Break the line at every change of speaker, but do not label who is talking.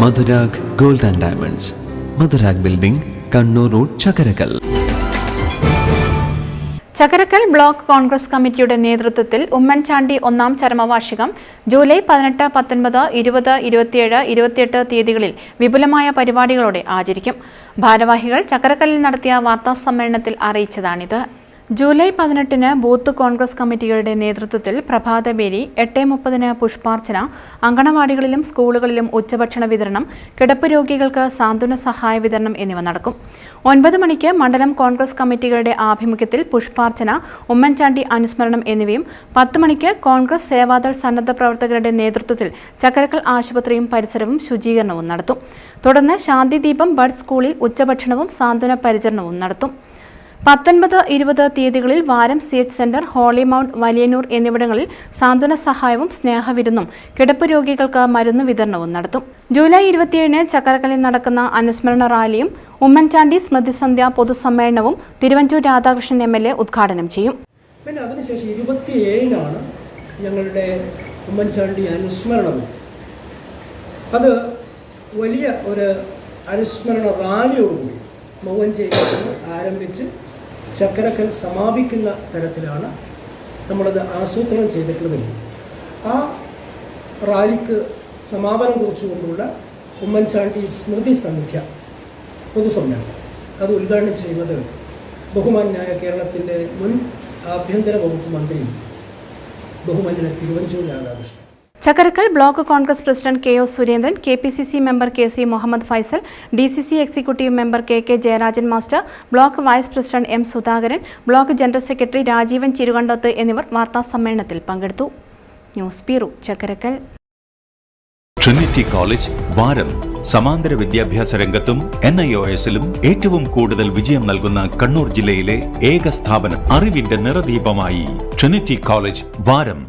Madhurag gold and diamonds. Madhurag building Kannur road Chakarakal
Chakkarakkal block Congress കമ്മിറ്റിയുടെ നേതൃത്വത്തിൽ ഉമ്മൻചാണ്ടി ഒന്നാം ചരമവാർഷികം July പതിനെട്ട് പത്തൊൻപത് ഇരുപത് ഇരുപത്തിയേഴ് ഇരുപത്തിയെട്ട് തീയതികളിൽ വിപുലമായ പരിപാടികളോടെ ആചരിക്കും. ഭാരവാഹികൾ ചക്കരക്കല്ലിൽ നടത്തിയ വാർത്താ സമ്മേളനത്തിൽ അറിയിച്ചതാണിത്. ജൂലൈ പതിനെട്ടിന് ബൂത്ത് കോൺഗ്രസ് കമ്മിറ്റികളുടെ നേതൃത്വത്തിൽ പ്രഭാതബേരി എട്ട് മുപ്പതിന് പുഷ്പാർച്ചന അങ്കണവാടികളിലും സ്കൂളുകളിലും ഉച്ചഭക്ഷണ വിതരണം കിടപ്പ് രോഗികൾക്ക് സാന്ത്വന സഹായ വിതരണം എന്നിവ നടക്കും. ഒൻപത് മണിക്ക് മണ്ഡലം കോൺഗ്രസ് കമ്മിറ്റികളുടെ ആഭിമുഖ്യത്തിൽ പുഷ്പാർച്ചന ഉമ്മൻചാണ്ടി അനുസ്മരണം എന്നിവയും പത്ത് മണിക്ക് കോൺഗ്രസ് സേവാദൾ സന്നദ്ധ പ്രവർത്തകരുടെ നേതൃത്വത്തിൽ ചക്കരക്കൽ ആശുപത്രിയും പരിസരവും ശുചീകരണവും നടത്തും. തുടർന്ന് ശാന്തിദീപം ബഡ് സ്കൂളിൽ ഉച്ചഭക്ഷണവും സാന്ത്വന പരിചരണവും നടത്തും. പത്തൊൻപത് ഇരുപത് തീയതികളിൽ Varam C H centre Holy Mount Valiyannur എന്നിവിടങ്ങളിൽ സാന്ത്വന സഹായവും സ്നേഹവിരുന്നും കിടപ്പ് രോഗികൾക്ക് മരുന്ന് വിതരണവും നടത്തും. ജൂലൈ ഇരുപത്തിയേഴിന് ചക്കരക്കലിൽ നടക്കുന്ന അനുസ്മരണ റാലിയും ഉമ്മൻചാണ്ടി സ്മൃതിസന്ധ്യ പൊതുസമ്മേളനവും Thiruvanchoor Radhakrishnan M L A ഉദ്ഘാടനം ചെയ്യും.
പിന്നെ അതിനുശേഷം ഇരുപത്തിയേഴിനാണ് ഞങ്ങളുടെ ഉമ്മൻചാണ്ടി അനുസ്മരണം. അത് വലിയ ഒരു അനുസ്മരണ റാലിയോടുകൂടി മൗവഞ്ചേരി ആരംഭിച്ച് ചക്കരക്കൽ സമാപിക്കുന്ന തരത്തിലാണ് നമ്മളത് ആസൂത്രണം ചെയ്തിട്ടുള്ളത്. ആ റാലിക്ക് സമാപനം കുറിച്ചുകൊണ്ടുള്ള ഉമ്മൻചാണ്ടി സ്മൃതി സന്ധ്യ പൊതുസമ്മേളനം. അത് ഉദ്ഘാടനം ചെയ്യുന്നത് ബഹുമാന്യായ കേരളത്തിന്റെ മുൻ ആഭ്യന്തര വകുപ്പ് മന്ത്രി ബഹുമാന്യ Thiruvanchoor Radhakrishnan.
Chakkarakkal block Congress president K O Surendran K P C C member K C Muhammad Faisal D C C executive member K K Jayarajan master block vice president M Sudhakaran block general secretary Rajeevan Chirukandoth എന്നിവർ വാർത്താ സമ്മേളനത്തിൽ പങ്കെടുത്തു. News bureau Chakkarakkal.
Trinity College Varam സമാന്തര വിദ്യാഭ്യാസ രംഗത്തും N I O എസിലും ഏറ്റവും കൂടുതൽ വിജയം നൽകുന്ന കണ്ണൂർ ജില്ലയിലെ ഏക സ്ഥാപനം അറിവിന്റെ നിറദീപമായി. ട്രിനിറ്റി കോളേജ് വാരം.